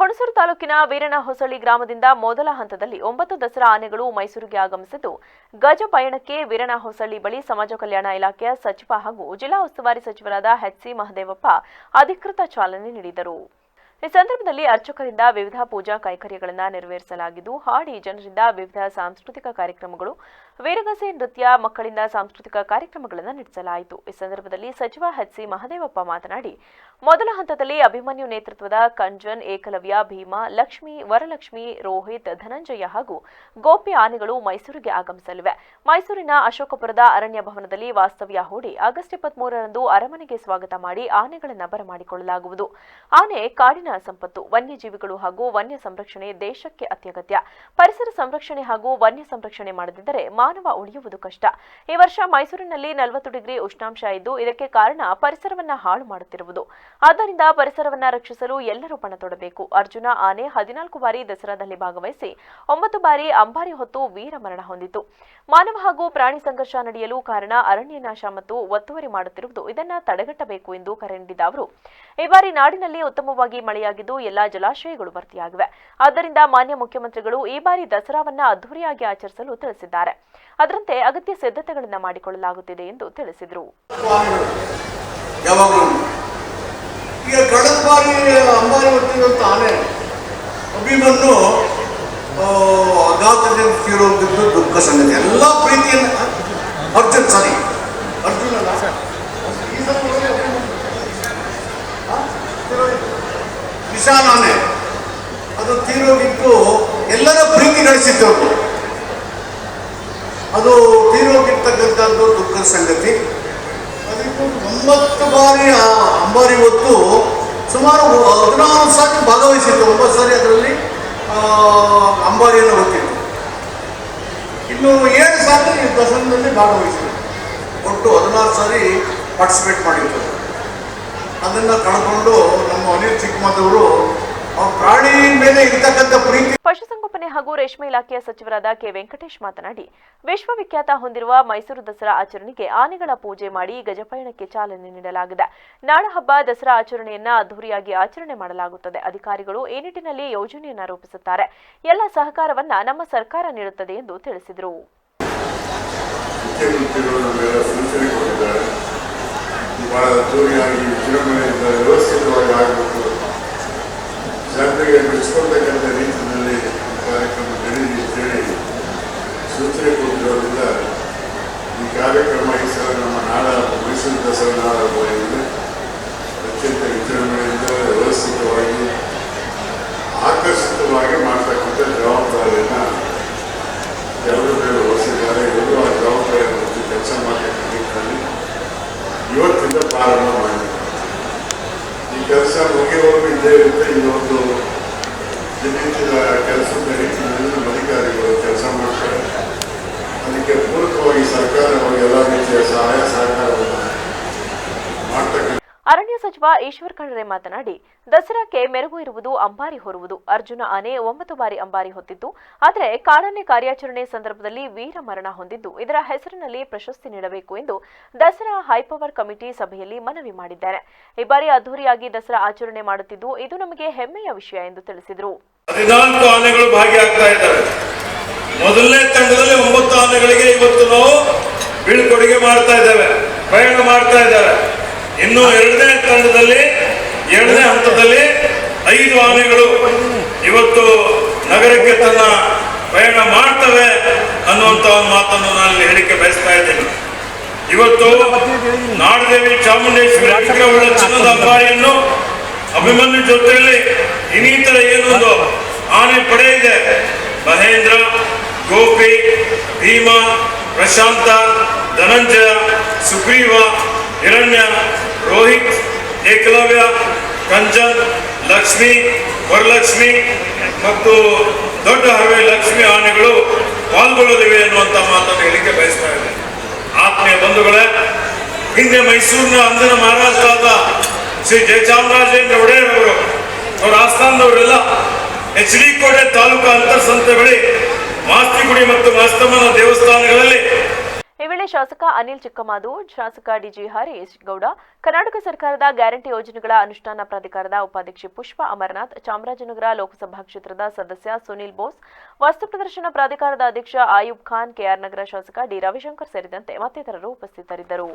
ಹುಣಸೂರು ತಾಲೂಕಿನ ವೀರನ ಹೊಸಳ್ಳಿ ಗ್ರಾಮದಿಂದ ಮೊದಲ ಹಂತದಲ್ಲಿ ಒಂಬತ್ತು ದಸರಾ ಆನೆಗಳು ಮೈಸೂರಿಗೆ ಆಗಮಿಸಿದ್ದು, ಗಜ ಪಯಣಕ್ಕೆ ವೀರನ ಹೊಸಳ್ಳಿ ಬಳಿ ಸಮಾಜ ಕಲ್ಯಾಣ ಇಲಾಖೆಯ ಸಚಿವ ಹಾಗೂ ಜಿಲ್ಲಾ ಉಸ್ತುವಾರಿ ಸಚಿವರಾದ ಎಚ್ಸಿ ಮಹದೇವಪ್ಪ ಅಧಿಕೃತ ಚಾಲನೆ ನೀಡಿದರು. ಈ ಸಂದರ್ಭದಲ್ಲಿ ಅರ್ಚಕರಿಂದ ವಿವಿಧ ಪೂಜಾ ಕೈಕರ್ಯಗಳನ್ನು ನೆರವೇರಿಸಲಾಗಿದ್ದು, ಹಾಡಿ ಜನರಿಂದ ವಿವಿಧ ಸಾಂಸ್ಕೃತಿಕ ಕಾರ್ಯಕ್ರಮಗಳು ವೀರಗಸೆ ನೃತ್ಯ ಮಕ್ಕಳಿಂದ ಸಾಂಸ್ಕೃತಿಕ ಕಾರ್ಯಕ್ರಮಗಳನ್ನು ನಡೆಸಲಾಯಿತು. ಈ ಸಂದರ್ಭದಲ್ಲಿ ಸಚಿವ ಎಚ್ಸಿ ಮಹದೇವಪ್ಪ ಮಾತನಾಡಿ, ಮೊದಲ ಹಂತದಲ್ಲಿ ಅಭಿಮನ್ಯು ನೇತೃತ್ವದ ಕಂಜನ್, ಏಕಲವ್ಯ, ಭೀಮಾ, ಲಕ್ಷ್ಮಿ, ವರಲಕ್ಷ್ಮಿ, ರೋಹಿತ್, ಧನಂಜಯ ಹಾಗೂ ಗೋಪಿ ಆನೆಗಳು ಮೈಸೂರಿಗೆ ಆಗಮಿಸಲಿವೆ. ಮೈಸೂರಿನ ಅಶೋಕಪುರದ ಅರಣ್ಯ ಭವನದಲ್ಲಿ ವಾಸ್ತವ್ಯ ಹೂಡಿ ಆಗಸ್ಟ್ ಇಪ್ಪತ್ಮೂರರಂದು ಅರಮನೆಗೆ ಸ್ವಾಗತ ಮಾಡಿ ಆನೆಗಳನ್ನು ಬರಮಾಡಿಕೊಳ್ಳಲಾಗುವುದು. ಆನೆ ಕಾಡಿನ ಸಂಪತ್ತು, ವನ್ಯಜೀವಿಗಳು ಹಾಗೂ ವನ್ಯ ಸಂರಕ್ಷಣೆ ದೇಶಕ್ಕೆ ಅತ್ಯಗತ್ಯ. ಪರಿಸರ ಸಂರಕ್ಷಣೆ ಹಾಗೂ ವನ್ಯ ಸಂರಕ್ಷಣೆ ಮಾಡದಿದ್ದರೆ ಮಾನವ ಉಳಿಯುವುದು ಕಷ್ಟ. ಈ ವರ್ಷ ಮೈಸೂರಿನಲ್ಲಿ ನಲವತ್ತು ಡಿಗ್ರಿ ಉಷ್ಣಾಂಶ ಇದ್ದು, ಇದಕ್ಕೆ ಕಾರಣ ಪರಿಸರವನ್ನ ಹಾಳು ಮಾಡುತ್ತಿರುವುದು. ಆದ್ದರಿಂದ ಪರಿಸರವನ್ನ ರಕ್ಷಿಸಲು ಎಲ್ಲರೂ ಪಣ ತೊಡಬೇಕು. ಅರ್ಜುನ ಆನೆ ಹದಿನಾಲ್ಕು ಬಾರಿ ದಸರಾದಲ್ಲಿ ಭಾಗವಹಿಸಿ, ಒಂಬತ್ತು ಬಾರಿ ಅಂಬಾರಿ ಹೊತ್ತು ವೀರ ಮರಣ ಹೊಂದಿತು. ಮಾನವ ಹಾಗೂ ಪ್ರಾಣಿ ಸಂಘರ್ಷ ನಡೆಯಲು ಕಾರಣ ಅರಣ್ಯ ನಾಶ ಮತ್ತು ಒತ್ತುವರಿ ಮಾಡುತ್ತಿರುವುದು. ಇದನ್ನ ತಡೆಗಟ್ಟಬೇಕು ಎಂದು ಕರೆ ನೀಡಿದ ಅವರು. ಈ ಬಾರಿ ನಾಡಿನಲ್ಲಿ ಉತ್ತಮವಾಗಿ ಮಳೆಯಾಗಿದ್ದು, ಎಲ್ಲಾ ಜಲಾಶಯಗಳು ಭರ್ತಿಯಾಗಿವೆ. ಆದ್ದರಿಂದ ಮಾನ್ಯ ಮುಖ್ಯಮಂತ್ರಿಗಳು ಈ ಬಾರಿ ದಸರಾವನ್ನ ಅದ್ದೂರಿಯಾಗಿ ಆಚರಿಸಲು ತಿಳಿಸಿದ್ದಾರೆ. ಅದರಂತೆ ಅಗತ್ಯ ಸಿದ್ಧತೆಗಳನ್ನು ಮಾಡಿಕೊಳ್ಳಲಾಗುತ್ತಿದೆ ಎಂದು ತಿಳಿಸಿದರು. ದುಃಖ ಸಂಗತಿ. ಎಲ್ಲ ಪ್ರೀತಿಯನ್ನು ಅರ್ಜುನ್ ಸಾರಿ ಅರ್ಜುನ್ ಆನೆ ಅದು ತೀರೋಗಿದ್ದು ಎಲ್ಲರ ಪ್ರೀತಿ ಗಳಿಸಿತ್ತು. ಅದು. ತೀರೋಗಿರ್ತಕ್ಕಂಥದ್ದು ದುಃಖದ ಸಂಗತಿ. ಅದಕ್ಕೆ ಒಂಬತ್ತು ಬಾರಿ ಅಂಬಾರಿ ಹೊತ್ತು ಸುಮಾರು ಹದಿನಾರು ಸಾರಿ ಭಾಗವಹಿಸಿತ್ತು ಒಂಬತ್ತು ಸಾರಿ ಅದರಲ್ಲಿ ಅಂಬಾರಿಯನ್ನು ಹೊತ್ತಿತ್ತು ಇನ್ನು ಏಳು ಸಾರಿ ದಸರಾದಲ್ಲಿ ಭಾಗವಹಿಸಿತ್ತು ಒಟ್ಟು ಹದಿನಾರು ಸಾರಿ ಪಾರ್ಟಿಸಿಪೇಟ್ ಮಾಡಿತ್ತು ಅದನ್ನು ಕಳ್ಕೊಂಡು ನಮ್ಮ ಅನಿಲ್ ಚಿಕ್ಕಮದವರು ಪಶುಸಂಗೋಪನೆ ಹಾಗೂ ರೇಷ್ಮೆ ಇಲಾಖೆಯ ಸಚಿವರಾದ ಕೆ ವೆಂಕಟೇಶ್ ಮಾತನಾಡಿ ವಿಶ್ವವಿಖ್ಯಾತ ಹೊಂದಿರುವ ಮೈಸೂರು ದಸರಾ ಆಚರಣೆಗೆ ಆನೆಗಳ ಪೂಜೆ ಮಾಡಿ ಗಜಪಯಣಕ್ಕೆ ಚಾಲನೆ ನೀಡಲಾಗಿದೆ. ನಾಡಹಬ್ಬ ದಸರಾ ಆಚರಣೆಯನ್ನ ಅದ್ದೂರಿಯಾಗಿ ಆಚರಣೆ ಮಾಡಲಾಗುತ್ತದೆ. ಅಧಿಕಾರಿಗಳು ಈ ನಿಟ್ಟಿನಲ್ಲಿ ಯೋಜನೆಯನ್ನ ರೂಪಿಸುತ್ತಾರೆ. ಎಲ್ಲ ಸಹಕಾರವನ್ನ ನಮ್ಮ ಸರ್ಕಾರ ನೀಡುತ್ತದೆ ಎಂದು ತಿಳಿಸಿದರು. ಮುಖ್ಯಮಂತ್ರಿಗಳು ನಮಗೆಲ್ಲ ಸೂಚನೆ ಕೊಟ್ಟಿದ್ದಾರೆ. ಬಹಳ ಅದ್ದೂರಿಯಾಗಿ ವಿಜೃಂಭಣೆಯಿಂದ ವ್ಯವಸ್ಥಿತವಾಗಿ ಆಗಬೇಕು. ಜನರಿಗೆ ಬೆಳೆಸ್ಕೊಳ್ತಕ್ಕಂಥ ರೀತಿಯಲ್ಲಿ ಕಾರ್ಯಕ್ರಮ ನಡೀಲಿ ಅಂತೇಳಿ ಸೂಚನೆ ಕೊಟ್ಟಿರೋದ್ರಿಂದ ಈ ಕಾರ್ಯಕ್ರಮ ಈ ಸಲ ನಮ್ಮ ನಾಡ ಮೈಸೂರು ದಸರಾ ಇದೆ ಅತ್ಯಂತ ವಿಜೃಂಭಣೆಯಿಂದ ವ್ಯವಸ್ಥಿತವಾಗಿ ಆಕರ್ಷಿತವಾಗಿ ಮಾಡ್ತಕ್ಕಂಥ ಜವಾಬ್ದಾರಿಯನ್ನು ಎಲ್ಲರೂ ಮೇಲೆ ವಹಿಸಿದ್ದಾರೆ ಎಲ್ಲರೂ ಆ ಜವಾಬ್ದಾರಿಯನ್ನು ಹೊತ್ತು ಕೆಲಸ ಮಾಡತಕ್ಕಂಥ ನಿಟ್ಟಿನಲ್ಲಿ ಇವತ್ತಿಂದ ಪ್ರಾರಂಭ ಮಾಡಿದ್ದಾರೆ. ಈ ಕೆಲಸ ಮುಗಿಯುವವರೆಗೂ ಇದ್ದೇ ಇರುತ್ತೆ. ಇದೊಂದು ದಿನನಿತ್ಯದ ಕೆಲಸದ ರೀತಿಯಲ್ಲಿ ನಮ್ಮ ಅಧಿಕಾರಿಗಳು ಕೆಲಸ ಮಾಡ್ತಾರೆ ಅದಕ್ಕೆ ಪೂರಕವಾಗಿ ಸರ್ಕಾರ ಅವರಿಗೆ ಎಲ್ಲ ರೀತಿಯ ಸಹಾಯ ಸಹಕಾರವನ್ನು ಮಾಡ್ತಕ್ಕಂಥ ಅರಣ್ಯ ಸಚಿವ ಈಶ್ವರ್ ಖಂಡ್ರೆ ಮಾತನಾಡಿ ದಸರಾಕ್ಕೆ ಮೆರುಗು ಇರುವುದು ಅಂಬಾರಿ ಹೊರುವುದು. ಅರ್ಜುನ ಆನೆ ಒಂಬತ್ತು ಬಾರಿ ಅಂಬಾರಿ ಹೊತ್ತಿದ್ದು ಆದರೆ ಕಾಡಾನೆ ಕಾರ್ಯಾಚರಣೆ ಸಂದರ್ಭದಲ್ಲಿ ವೀರ ಮರಣ ಹೊಂದಿದ್ದು. ಇದರ ಹೆಸರಿನಲ್ಲಿ ಪ್ರಶಸ್ತಿ ನೀಡಬೇಕು ಎಂದು ದಸರಾ ಹೈಪವರ್ ಕಮಿಟಿ ಸಭೆಯಲ್ಲಿ ಮನವಿ ಮಾಡಿದ್ದಾರೆ. ಈ ಬಾರಿ ಅದ್ದೂರಿಯಾಗಿ ದಸರಾ ಆಚರಣೆ ಮಾಡುತ್ತಿದ್ದು, ಇದು ನಮಗೆ ಹೆಮ್ಮೆಯ ವಿಷಯ ಎಂದು ತಿಳಿಸಿದರು. ಆನೆಗಳು ಭಾಗಿಯಾಗ್ತಾ ಇದ್ದಾವೆ. ಮೊದಲನೇ ತಂಡದಲ್ಲಿ ಒಂಬತ್ತು ಆನೆಗಳಿಗೆ ಇವತ್ತು ನಾವು ಬೀಳ್ಕೊಡುಗೆ ಮಾಡ್ತಾ ಇದ್ದಾವೆ ಪ್ರಯಾಣ ಮಾಡ್ತಾ ಇದ್ದಾವೆ ಇನ್ನು ಎರಡನೇ ತಂಡದಲ್ಲಿ, ಎರಡನೇ ಹಂತದಲ್ಲಿ ಐದು ಆನೆಗಳು ಇವತ್ತು ನಗರಕ್ಕೆ ತನ್ನ ಪ್ರಯಾಣ ಮಾಡ್ತವೆ ಅನ್ನುವಂತ ಒಂದು ಮಾತನ್ನು ನಾನು ಹೇಳಿಕೆ ಬಯಸ್ತಾ ಇದ್ದೇನೆ. ಇವತ್ತು ನಾಡದೇವಿ ಚಾಮುಂಡೇಶ್ವರಿ ವಿಗ್ರಹವುಳ್ಳ ಚಿನ್ನದ ಅಂಬಾರಿಯನ್ನು ಅಭಿಮನ್ಯು ಜೊತೆಯಲ್ಲಿ ಇನ್ನಿತರ ಏನೊಂದು ಆನೆ ಪಡೆ ಇದೆ. ಮಹೇಂದ್ರ, ಗೋಪಿ, ಭೀಮಾ, ಪ್ರಶಾಂತ ಧನಂಜಯ, ಸುಗ್ರೀವ, ಹಿರಣ್ಯ, ರೋಹಿತ್, ಏಕಲವ್ಯ ಕಂಜನ್ ಲಕ್ಷ್ಮಿ, ವರಲಕ್ಷ್ಮಿ ಮತ್ತು ದೊಡ್ಡ ಹರವೆ ಲಕ್ಷ್ಮಿ ಆನೆಗಳು ಪಾಲ್ಗೊಳ್ಳಲಿವೆ ಅನ್ನುವಂಥ ಮಾತನ್ನು ಹೇಳಿಕೆ ಬಯಸ್ತಾ ಇದೆ ಆತ್ಮೀಯ ಬಂಧುಗಳೇ, ಹಿಂದೆ ಮೈಸೂರಿನ ಅಂದಿನ ಮಹಾರಾಜರಾದ ಶ್ರೀ ಜಯಚಾಮರಾಜೇಂದ್ರ ಒಡೆಯರ್ ಅವರು ಅವರ ಆಸ್ಥಾನದವರೆಲ್ಲ ಎಚ್ ಡಿ ಕೋಟೆ ತಾಲೂಕು ಅಂತರ್ಸಂತೆ ಬಳಿ ಮಾಸ್ತಿಗುಡಿ ಮತ್ತು ಮಾಸ್ತಮ್ಮನ ದೇವಸ್ಥಾನಗಳಲ್ಲಿ ಈ ವೇಳೆ ಶಾಸಕ ಅನಿಲ್ ಚಿಕ್ಕಮಾದು, ಶಾಸಕ ಡಿಜಿ ಹರೀಶ್ ಗೌಡ, ಕರ್ನಾಟಕ ಸರ್ಕಾರದ ಗ್ಯಾರಂಟಿ ಯೋಜನೆಗಳ ಅನುಷ್ಠಾನ ಪ್ರಾಧಿಕಾರದ ಉಪಾಧ್ಯಕ್ಷೆ ಪುಷ್ಪ ಅಮರನಾಥ್, ಚಾಮರಾಜನಗರ ಲೋಕಸಭಾ ಕ್ಷೇತ್ರದ ಸದಸ್ಯ ಸುನಿಲ್ ಬೋಸ್, ವಸ್ತು ಪ್ರದರ್ಶನ ಪ್ರಾಧಿಕಾರದ ಅಧ್ಯಕ್ಷ ಆಯೂಬ್ ಖಾನ್, ಕೆಆರ್ ನಗರ ಶಾಸಕ ಡಿ ರವಿಶಂಕರ್ ಸೇರಿದಂತೆ ಮತ್ತಿತರರು ಉಪಸ್ಥಿತರಿದ್ದರು.